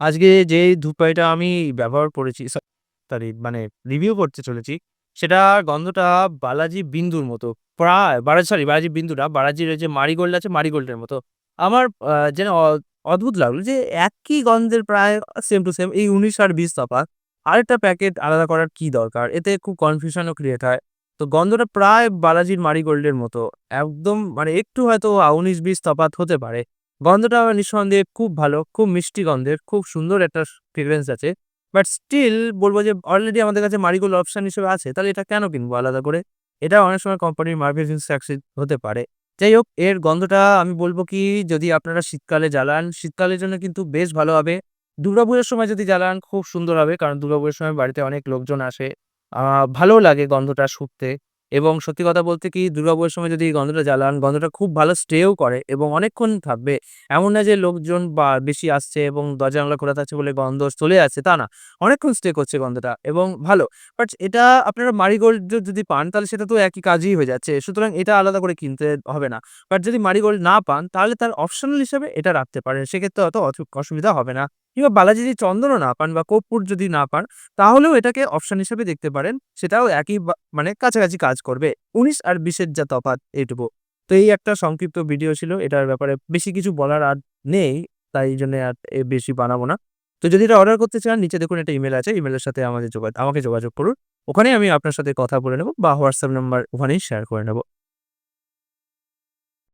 আজকে যে ধূপকাঠিটা আমি ব্যবহার করেছি সরি মানে রিভিউ করতে চলেছি, সেটা গন্ধটা বালাজি বিন্দুর মতো। প্রায় বারা সরি বালাজি বিন্দু না, বালাজির যে মারিগোল্ড আছে মারিগোল্ডের মতো। আমার যেন অদ্ভুত লাগল যে একই গন্ধের প্রায় সেম টু সেম এই ১৯ আর ২০ তফাৎ। আরেকটা প্যাকেট আলাদা করার কি দরকার? এতে খুব কনফিউশনও ক্রিয়েট হয়। তো গন্ধটা প্রায় বালাজির মারিগোল্ডের মতো। একদম মানে একটু হয়তো উনিশ ১৯-২০ তফাৎ হতে পারে। গন্ধটা আমার নিঃসন্দেহে খুব ভালো, খুব মিষ্টি গন্ধের, খুব সুন্দর একটা ফ্রেগ্রেন্স আছে। বাট স্টিল বলব যে অলরেডি আমাদের কাছে মারিগোল্ড অপশন হিসেবে আছে, তাহলে এটা কেন কিনবো আলাদা করে? এটা অনেক সময় কোম্পানির মার্কেটিং সাকসেস হতে পারে। যাই হোক এর গন্ধটা আমি বলব কি যদি আপনারা শীতকালে জ্বালান, শীতকালের জন্য কিন্তু বেশ ভালো হবে। দুর্গাপূজার সময় যদি জ্বালান খুব সুন্দর হবে। কারণ দুর্গাপূজার সময় বাড়িতে অনেক লোকজন আসে। আ ভালোও লাগে গন্ধটা শুঁকতে এবং সত্যি কথা বলতে কি দুর্গাপূজার সময় যদি গন্ধটা জ্বালান, গন্ধটা খুব ভালো স্টেও করে এবং অনেকক্ষণ থাকবে। এমন না যে লোকজন বা বেশি আসছে এবং দরজা-জানালা খোলা থাকছে বলে গন্ধ চলে যাচ্ছে, তা না। অনেকক্ষণ স্টে করছে গন্ধটা এবং ভালো। বাট এটা আপনারা মারিগোল্ড যদি পান তাহলে সেটা তো একই কাজই হয়ে যাচ্ছে। সুতরাং এটা আলাদা করে কিনতে হবে না। বাট যদি মারিগোল্ড না পান তাহলে তার অপশনাল হিসেবে এটা রাখতে পারেন। সেক্ষেত্রে অত অসুবিধা হবে না। কিংবা বালাজি যদি চন্দনও না পান বা কর্পূর যদি না পান, তাহলেও এটাকে অপশন হিসেবে দেখতে পারেন। সেটাও একই মানে কাছাকাছি কাজ করবে। ১৯ আর বিশের যা তফাৎ এইটুকু। তো এই একটা সংক্ষিপ্ত ভিডিও ছিল। এটার ব্যাপারে বেশি কিছু বলার আর নেই। তাই জন্যে আর বেশি বানাবো না। তো যদি এটা অর্ডার করতে চান নিচে দেখুন একটা ইমেল আছে। ইমেলের সাথে আমাদের যোগাযোগ আমাকে যোগাযোগ করুন। ওখানেই আমি আপনার সাথে কথা বলে নেব বা হোয়াটসঅ্যাপ নাম্বার ওখানেই শেয়ার করে নেব।